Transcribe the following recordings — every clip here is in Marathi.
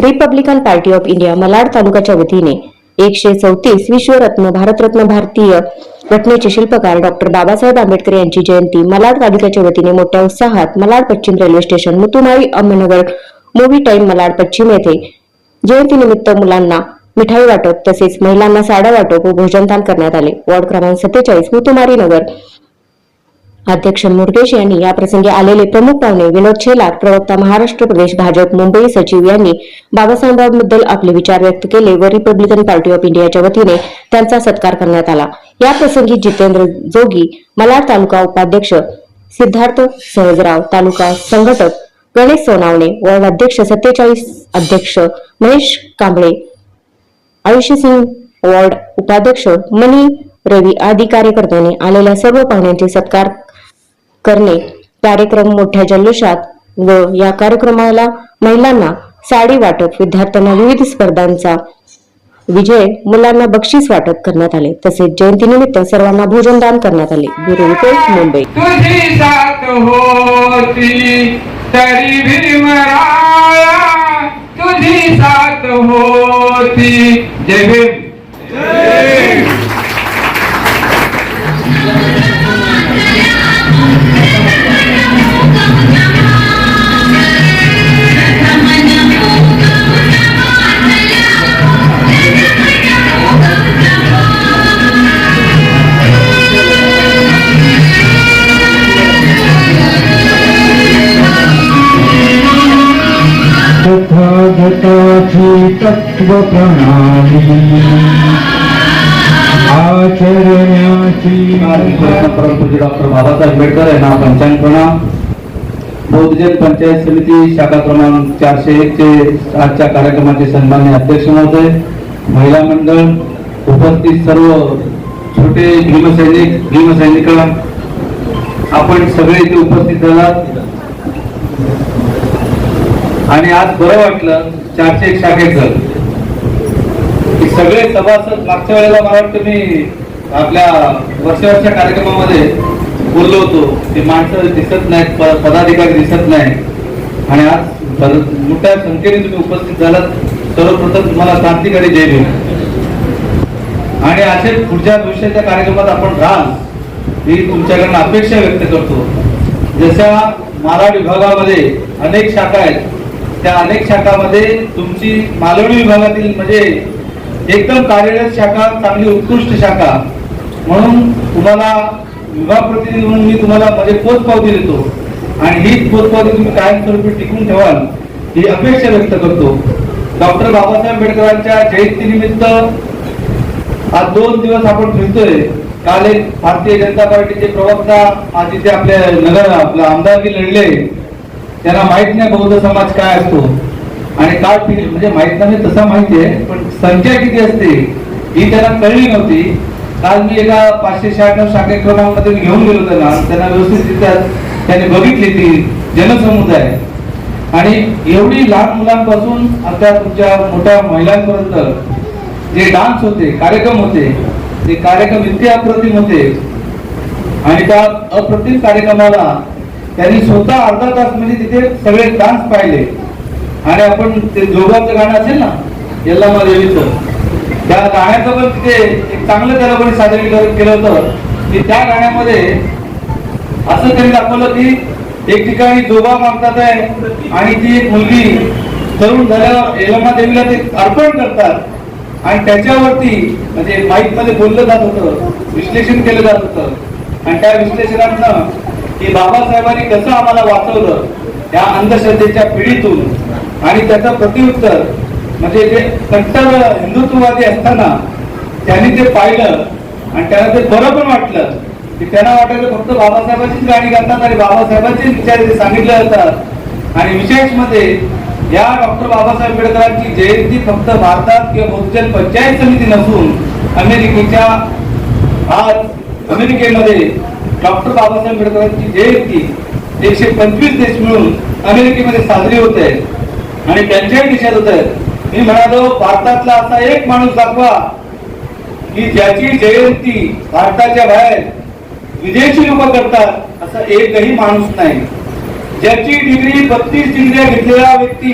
Republican party of India Malad तालुक्याच्या वतीने एकशे चौतीस विश्वरत्न भारतरत्न भारतीय घटनेचे शिल्पकार डॉक्टर बाबासाहेब आंबेडकर यांची जयंती मलाड तालुक्याच्या वतीने मोठ्या उत्साहात मलाड पश्चिम रेल्वे स्टेशन मुतुमाई अहमदनगर मूवी टाईम मलाड पश्चिम येथे जयंतीनिमित्त मुलांना मिठाई वाटप तसेच महिलांना साड्या वाटप व भोजनदान करण्यात आले. वॉर्ड क्रमांक सत्तेचाळीस मुतुमारी नगर. अध्यक्ष मुरगेश यांनी या प्रसंगी आलेले प्रमुख पाहुणे विनोद शेलार प्रवक्ता महाराष्ट्र प्रदेश भाजप मुंबई सचिव यांनी बाबासाहेबांबद्दल आपले विचार व्यक्त केले व रिपब्लिकन पार्टी ऑफ इंडियाच्या वतीने त्यांचा सत्कार करण्यात आला. या प्रसंगी जितेंद्र जोगी मलाड तालुका उपाध्यक्ष सिद्धार्थ सहजराव तालुका संघटक गणेश सोनावणे वॉर्ड अध्यक्ष सत्तेचाळीस अध्यक्ष महेश कांबळे आयुष्य सिंग वॉर्ड उपाध्यक्ष मनी रवी आदी कार्यकर्त्यांनी आलेल्या सर्व पाहुण्यांचे सत्कार करणे. कार्यक्रम मोठ्या जल्लोषात व या कार्यक्रमाला महिलांना साडी वाटप विद्यार्थ्यांना विविध स्पर्धांचा विजय मुलांना बक्षीस वाटप करण्यात आले. तसेच जयंतीनिमित्त सर्वांना भोजनदान करण्यात आले. Bureau report Mumbai. तुझी साथ होती जय प्रणाली आचरण्याची परमपूज्य डॉक्टर बाबासाहेब आंबेडकर यांना पंचांग प्रणाम बहुजन पंचायत समिती शाखा क्रमांक चारशे एक चे आजच्या कार्यक्रमाचे सन्मान्य अध्यक्ष महोदय महिला मंडळ उपस्थित सर्व छोटे भीमसैनिक भीमसैनिक आपण सगळे इथे उपस्थित झालात आणि आज बरं वाटलं चारशे एक शाखेचं सगळे सभासद मागच्या वेळेला मला वाटतं मी आपल्या वर्षावरच्या कार्यक्रमामध्ये बोललो होतो. ते माणसं दिसत नाहीत पदाधिकारी दिसत नाही आणि आज मोठ्या संख्येने तुम्ही उपस्थित झालात. सर्वप्रथम तुम्हाला क्रांतिकारी जय भीम. आणि असे पुढच्या भविष्याच्या कार्यक्रमात आपण राहाल ही तुमच्याकडनं अपेक्षा व्यक्त करतो. जशा मालाड विभागामध्ये अनेक शाखा आहेत त्या अनेक शाखामध्ये तुमची मालवणी विभागातील म्हणजे एकदम कार्यरत शाखा चांगली उत्कृष्ट शाखा. म्हणून तुम्हाला विभाग प्रतिनिधी म्हणून मी तुम्हाला म्हणजे पोचपावती देतो आणि ही पोचपावती तुम्ही कायमस्वरूपी टिकून ठेवाल ही अपेक्षा व्यक्त करतो. डॉक्टर बाबासाहेब आंबेडकरांच्या जयंतीनिमित्त आज दोन दिवस आपण फिरतोय. काल एक भारतीय जनता पार्टीचे प्रवक्ता आज इथे आपल्या नगर आपला आमदारकी लढले. त्यांना माहीत नाही बौद्ध समाज काय असतो. आणि काळ पिढी म्हणजे माहीत नाही तसा माहिती आहे पण संख्या किती असते ही त्यांना कळली नव्हती. काल मी एका पाचशे शहाण्णव शाखे क्रमांकामध्ये मी घेऊन गेलो त्यांना त्यांना व्यवस्थितरित्या त्यांनी बघितली ती जनसमुदाय. आणि एवढी लहान मुलांपासून आता तुमच्या मोठ्या महिलांपर्यंत जे डान्स होते कार्यक्रम होते ते कार्यक्रम इतके अप्रतिम होते. आणि त्या अप्रतिम कार्यक्रमाला त्यांनी स्वतः अर्धा तास म्हणजे तिथे सगळे डान्स पाहिले. आणि आपण ते जोगाचं गाणं असेल ना यल्लामा देवीचं त्या गाण्याचं पण तिथे एक चांगलं त्याला कोणी सादरीकरण केलं होतं. की त्या गाण्यामध्ये असं त्यांनी दाखवलं की एक ठिकाणी जोगा मागतात आहे आणि ती एक मुलगी तरुण झाल्यावर यल्लामा देवीला ते अर्पण करतात. आणि त्याच्यावरती म्हणजे माईकमध्ये बोललं जात होतं विश्लेषण केलं जात होतं. आणि त्या विश्लेषणातनं की बाबासाहेबांनी कसं आम्हाला वाचवलं या अंधश्रद्धेच्या पिढीतून आणि त्याचं प्रतिउत्तर म्हणजे जे कट्टर हिंदुत्ववादी असताना त्यांनी ते पाहिलं आणि त्यांना ते बरं पण वाटलं की त्यांना वाटायचं फक्त बाबासाहेबांचीच गाणी गातात आणि बाबासाहेबांचेच विचार सांगितले जातात. आणि विशेषमध्ये या डॉक्टर बाबासाहेब आंबेडकरांची जयंती फक्त भारतात किंवा बहुजन पंचायत समिती नसून अमेरिकेच्या आज अमेरिकेमध्ये डॉक्टर बाबासाहेब आंबेडकरांची जयंती एकशे पंचवीस देश मिळून अमेरिकेमध्ये साजरी होत आहे. आणि त्यांच्याही दिशेत होत. आहेत मी म्हणालो भारतातला असा एक माणूस दाखवा की ज्याची जयंती भारताच्या बाहेर विदेशी लोक करतात असा एकही माणूस नाही. ज्याची डिग्री बत्तीस डिग्री घेतलेला व्यक्ती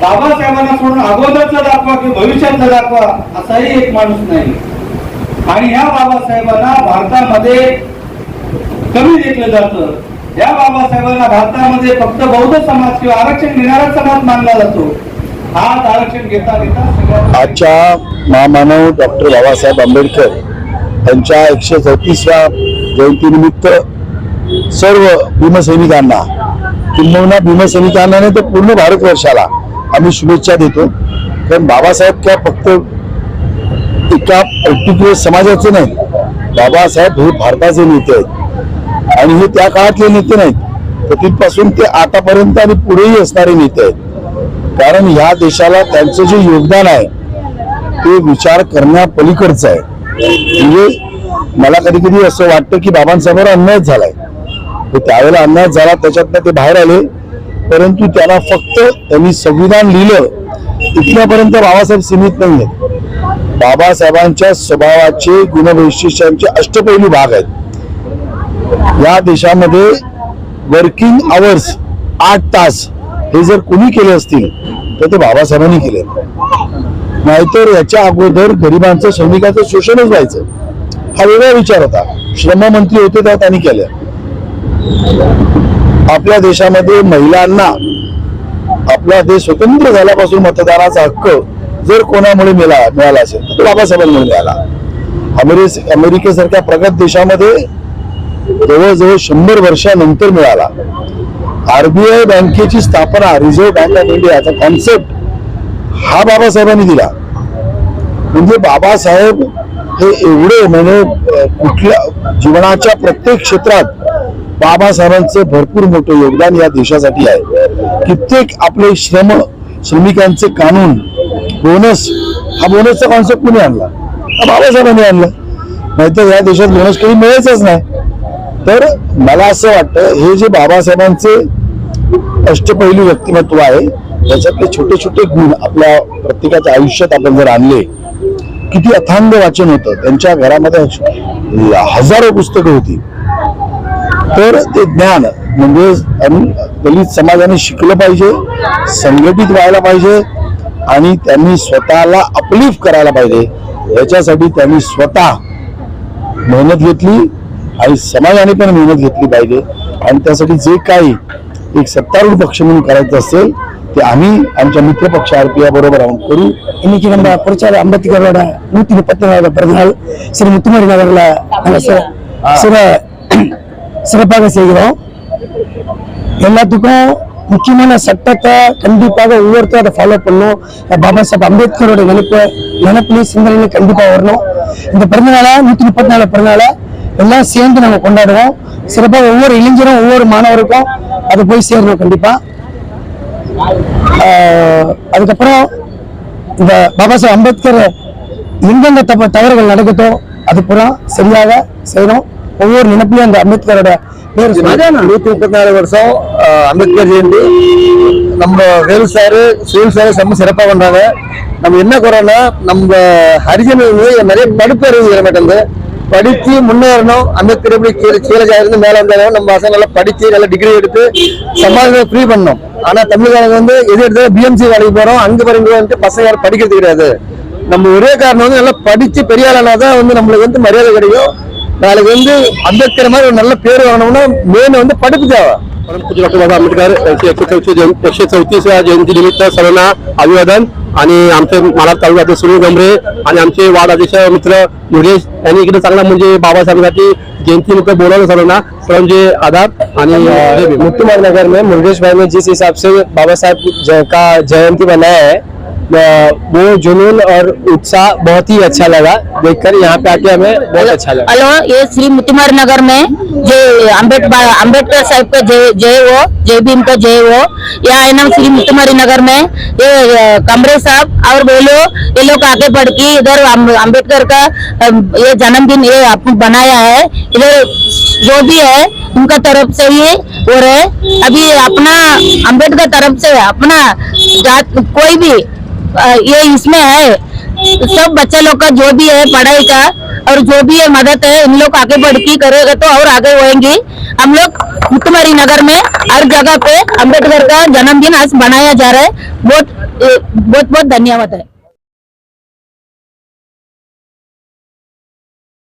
बाबासाहेबांना सोडून अगोदरचा दाखवा की भविष्यातला दाखवा असाही एक माणूस नाही. आणि ह्या बाबासाहेबांना भारतामध्ये कमी लेखलं जातं. या बाबासाहेबांना भारतामध्ये फक्त बौद्ध समाज किंवा आरक्षण घेणारा समाज मानला जातो. आज आरक्षण घेता घेता आजच्या महामानव डॉक्टर बाबासाहेब आंबेडकर यांच्या एकशे चौतीसव्या जयंतीनिमित्त सर्व भीमसैनिकांना किंबहुना भीमसैनिकांना नाही तर पूर्ण भारतवर्षाला आम्ही शुभेच्छा देतो. कारण बाबासाहेब काय फक्त एका पर्टिक्युलर समाजाचे नाही बाबासाहेब हे भारताचे नेते आहेत. आणि हे त्या काळातले नेते नाहीत. तर तिथपासून ते आतापर्यंत आणि पुढेही असणारे नेते आहेत. कारण ह्या देशाला त्यांचं जे योगदान आहे ते विचार करण्यापलीकडचं आहे. म्हणजे मला कधी कधी असं वाटतं की बाबांसमोर अन्याय झालाय. त्यावेळेला अन्याय झाला त्याच्यातनं ते बाहेर आले. परंतु त्याला फक्त त्यांनी संविधान लिहिलं इथल्यापर्यंत बाबासाहेब सीमित नाही आहेत बाबासाहेबांच्या स्वभावाचे गुणवैशिष्ट्यांचे अष्टपैलू भाग आहेत. या देशामध्ये वर्किंग आवर्स आठ तास हे जर कोणी केले असतील तर ते बाबासाहेबांनी केले. नाहीतर याच्या अगोदर गरिबांचं श्रमिकाचं शोषणच व्हायचं. हा वेगळा विचार होता. श्रममंत्री होते तेव्हा त्यांनी केलं आपल्या देशामध्ये महिलांना आपला देश स्वतंत्र झाल्यापासून मतदानाचा हक्क जर कोणामुळे मिळाला मिळाला असेल तर बाबासाहेबांमुळे मिळाला. अमेरि अमेरिकेसारख्या प्रगत देशामध्ये जवळजवळ शंभर वर्षानंतर मिळाला. आरबीआय बँकेची स्थापना रिझर्व्ह बँक ऑफ इंडियाचा कॉन्सेप्ट हा बाबासाहेबांनी दिला. म्हणजे बाबासाहेब हे एवढे म्हणजे कुठल्या जीवनाच्या प्रत्येक क्षेत्रात बाबासाहेबांचं भरपूर मोठं योगदान या देशासाठी आहे. कित्येक आपले श्रम श्रमिकांचे कानून बोनस हा बोनसचा कॉन्सेप्ट कुणी आणला? हा बाबासाहेबांनी आणला. नाहीतर या देशात बोनस कधी मिळायचंच नाही. तर मला असं वाटतं हे जे बाबासाहेबांचे अष्टपैलू व्यक्तिमत्व आहे त्याच्यातले छोटे छोटे गुण आपल्या प्रत्येकाच्या आयुष्यात आपण जर आणले किती अथांग वाचन होतं. त्यांच्या घरामध्ये हजारो पुस्तकं होती. तर ते ज्ञान म्हणजे दलित समाजाने शिकलं पाहिजे संघटित व्हायला पाहिजे आणि त्यांनी स्वतःला अपलिफ्ट करायला पाहिजे. याच्यासाठी त्यांनी स्वतः मेहनत घेतली आणि समाजाने पण मेहनत घेतली पाहिजे आणि त्यासाठी जे काही एक सत्तारूढ पक्ष म्हणून करायचं असेल ते आम्ही आमच्या मित्र पक्ष आरपीआय बरोबर राहून करू இன்னைக்கு நம்ம புரட்சியாளர் அம்பேத்கரோட நூத்தி முப்பத்தி நாலாவது பிறந்தநாள் ஸ்ரீ முத்துமாரி நகர்ல நாங்க சிற- சிற- சிறப்பாக செய்கிறோம் எல்லாத்துக்கும் முக்கியமான சட்டத்தை கண்டிப்பாக ஒவ்வொருத்தரும் அதை ஃபாலோ பண்ணணும் பாபா சாஹேப் அம்பேத்கரோட நினைப்பு நினைப்புலையும் சிந்தனையிலும் கண்டிப்பா வரணும் இந்த பிறந்தநாளை நூத்தி முப்பத்தி நாலு பிறந்தநாளை எல்லாம் சேர்ந்து நம்ம கொண்டாடுவோம். சிறப்பாக ஒவ்வொரு இளைஞரும் ஒவ்வொரு மாணவருக்கும் அது போய் சேரணும் கண்டிப்பாக அதுக்கப்புறம் இந்த பாபா சாஹ் அம்பேத்கர் எங்கெங்க தப்ப தவறுகள் நடக்குதோ அது பூரா சரியாக செய்யணும். ஒவ்வொரு நினைப்புலையும் அந்த அம்பேத்கரோட பேர் நூத்தி முப்பத்தி நாலு வருஷம் அம்பேத்கர் ஜெயந்தி. நம்ம வேலு சாரு சுயல் சாரு செம்ம சிறப்பாக பண்றாங்க. நம்ம என்ன குறைன்னா நம்ம ஹரிஜன் நிறைய படிப்பு அறிவு வர மாட்டேங்குது படித்து முன்னேறணும். அந்த எப்படி கீழே கீழே இருந்து மேலே வந்தாலும் நம்ம பசங்க நல்லா டிகிரி எடுத்து சமாஜத்தை ஃப்ரீ பண்ணோம் ஆனால் தமிழ்நாடு வந்து எது எடுத்தாலும் பிஎம்சி வேலைக்கு போகிறோம் அங்கே பாருங்க வந்துட்டு பசங்க யாரும் படிக்கிறது கிடையாது. நம்ம ஒரே காரணம் வந்து நல்லா படித்து பெரிய ஆளானா தான் வந்து நம்மளுக்கு வந்து மரியாதை கிடைக்கும். நாளைக்கு வந்து அம்பேத்கர் மாதிரி ஒரு நல்ல பேர் வாங்கணும்னா மெயின் வந்து படிப்பு தேவை. परमपूज्य डॉक्टर बाबा आंबेडकर यांची एकशे चौतीस एकशे चौतीसव्या जयंतीनिमित्त सर्वांना अभिवादन आणि आमचे मालाड तालुक्यातले सुनील गमरे आणि आमचे वार्ड अध्यक्ष मित्र योगेश यांनी इकडे चांगला म्हणजे बाबासाहेबांसाठी जयंतीनिमित्त बोलावलं सर्वांना. सर्वांचे म्हणजे आधार आणि अं, नगर में मुरगेश भाई ने जिस हिसाब से बाबा साहब का जयंती बनाया है वो जुनून और उत्साह बहुत ही अच्छा लगा। देखकर यहाँ पे आके हमें बहुत अच्छा लगा। हेलो ये श्री मुतुमार नगर में जय अंबेडकर अंबेडकर साहब का जय जय हो जय भीम का जय हो यहाँ है ना श्री मुतुमारी नगर में ये कमरे साहब और बोलो ये लोग आगे बढ़ के इधर अंबेडकर का ये जन्मदिन ये बनाया है। इधर जो भी है उनका तरफ़ से ही रहे। अभी अपना अंबेडकर तरफ़ से अपना जात कोई भी अ, ये इसमें है। सब बच्चे लोग का जो भी है पढ़ाई का और जो भी है मदद है, इन लोग आगे बढ़ के करेगा तो और आगे होएँगे। हम लोग मुतुमारी नगर में हर जगह पे अंबेडकर का जन्मदिन आज मनाया जा रहा है। बहुत बहुत बहुत धन्यवाद है।